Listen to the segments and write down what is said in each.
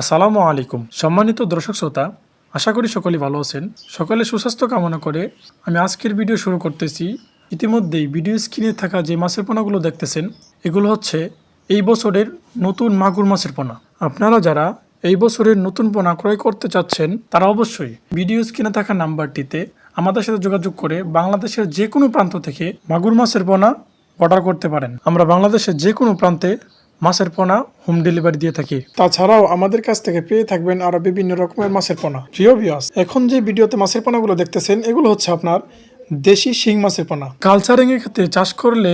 আসসালামু আলাইকুম। সম্মানিত দর্শক শ্রোতা, আশা করি সকলেই ভালো আছেন। সকলে সুস্বাস্থ্য কামনা করে আমি আজকের ভিডিও শুরু করতেছি। ইতিমধ্যেই ভিডিও স্ক্রিনে থাকা যে মাছের পোনাগুলো দেখতেছেন, এগুলো হচ্ছে এই বছরের নতুন মাগুর মাছের পোনা। আপনারা যারা এই বছরের নতুন পোনা ক্রয় করতে চাচ্ছেন, তারা অবশ্যই ভিডিও স্ক্রিনে থাকা নাম্বারটিতে আমাদের সাথে যোগাযোগ করে বাংলাদেশের যে কোনো প্রান্ত থেকে মাগুর মাছের পোনা অর্ডার করতে পারেন। আমরা বাংলাদেশের যে কোনো প্রান্তে মাছের পোনা হোম ডেলিভারি দিয়ে থাকি। তাছাড়াও আমাদের কাছ থেকে পেয়ে থাকবেন আরও বিভিন্ন রকমের মাছের পোনা। প্রিয় বিয়াস এখন যে ভিডিওতে মাছের পোনাগুলো দেখতেছেন এগুলো হচ্ছে আপনার দেশি শিং মাছের পোনা। কালচারিং এর ক্ষেত্রে চাষ করলে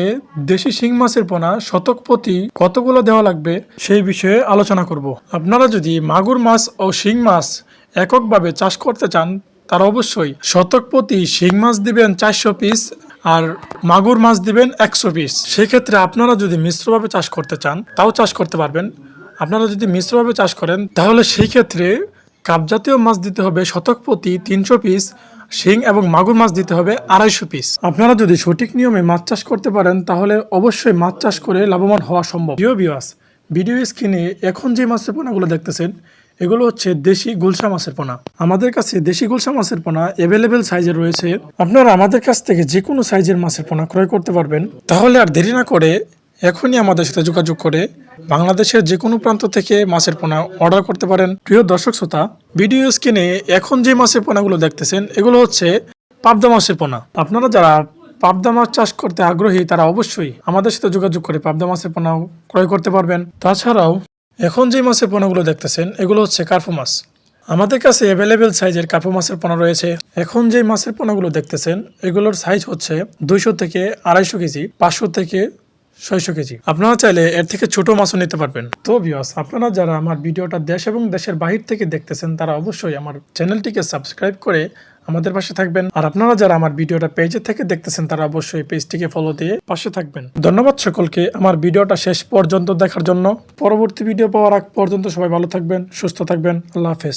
দেশি শিং মাছের পোনা শতক প্রতি কতগুলো দেওয়া লাগবে সেই বিষয়ে আলোচনা করব। আপনারা যদি মাগুর মাছ ও শিং মাছ এককভাবে চাষ করতে চান তারা অবশ্যই শতক প্রতি শিং মাছ দিবেন চারশো পিস আর মাগুর মাছ দিবেন একশো পিস। সেক্ষেত্রে আপনারা যদি মিশ্রভাবে চাষ করতে চান, তাও চাষ করতে পারবেন। আপনারা যদি মিশ্রভাবে চাষ করেন, তাহলে সেই ক্ষেত্রে কাপজাতীয় মাছ দিতে হবে শতক প্রতি তিনশো পিস, শিং এবং মাগুর মাছ দিতে হবে আড়াইশো পিস। আপনারা যদি সঠিক নিয়মে মাছ চাষ করতে পারেন, তাহলে অবশ্যই মাছ চাষ করে লাভবান হওয়া সম্ভব। প্রিয় বিয়াস ভিডিও স্ক্রিনে এখন যে মাছের পোনাগুলো দেখতেছেন এগুলো হচ্ছে দেশি গুলশা মাছের পোনা। আমাদের কাছে দেশি গুলশা মাছের পোনা অ্যাভেলেবেল সাইজের রয়েছে। আপনারা আমাদের কাছ থেকে যে কোনো সাইজের মাছের পোনা ক্রয় করতে পারবেন। তাহলে আর দেরি না করে এখনই আমাদের সাথে যোগাযোগ করে বাংলাদেশের যে কোনো প্রান্ত থেকে মাছের পোনা অর্ডার করতে পারেন। প্রিয় দর্শক শ্রোতা ভিডিও স্ক্রিনে এখন যে মাছের পোনাগুলো দেখতেছেন, এগুলো হচ্ছে পাবদা মাছের পোনা। আপনারা যারা পাবদা মাছ চাষ করতে আগ্রহী, তারা অবশ্যই আমাদের সাথে যোগাযোগ করে পাবদা মাছের পোনা ক্রয় করতে পারবেন। তাছাড়াও এখন যে মাছের পোনাগুলো দেখতেছেন, এগুলো হচ্ছে কার্পু মাছ। আমাদের কাছে অ্যাভেলেবেল সাইজের কার্পু মাছের পোনা রয়েছে। এখন যে মাছের পোনাগুলো দেখতেছেন, এগুলোর সাইজ হচ্ছে দুইশো থেকে আড়াইশো কেজি, পাঁচশো থেকে ছয়শো কেজি। আপনারা চাইলে এর থেকে ছোট মাছও নিতে পারবেন। তো বিয়স আপনারা যারা আমার ভিডিওটা দেশ এবং দেশের বাহির থেকে দেখতেছেন, তারা অবশ্যই আমার চ্যানেলটিকে সাবস্ক্রাইব করে আমাদের পাশে থাকবেন। আর আপনারা যারা আমার ভিডিওটা পেজে থেকে দেখতেছেন, তারা অবশ্যই পেজটিকে ফলো দিয়ে পাশে থাকবেন। ধন্যবাদ সকলকে আমার ভিডিওটা শেষ পর্যন্ত দেখার জন্য। পরবর্তী ভিডিও পাওয়ার আগ পর্যন্ত সবাই ভালো থাকবেন, সুস্থ থাকবেন। আল্লাহ হাফেজ।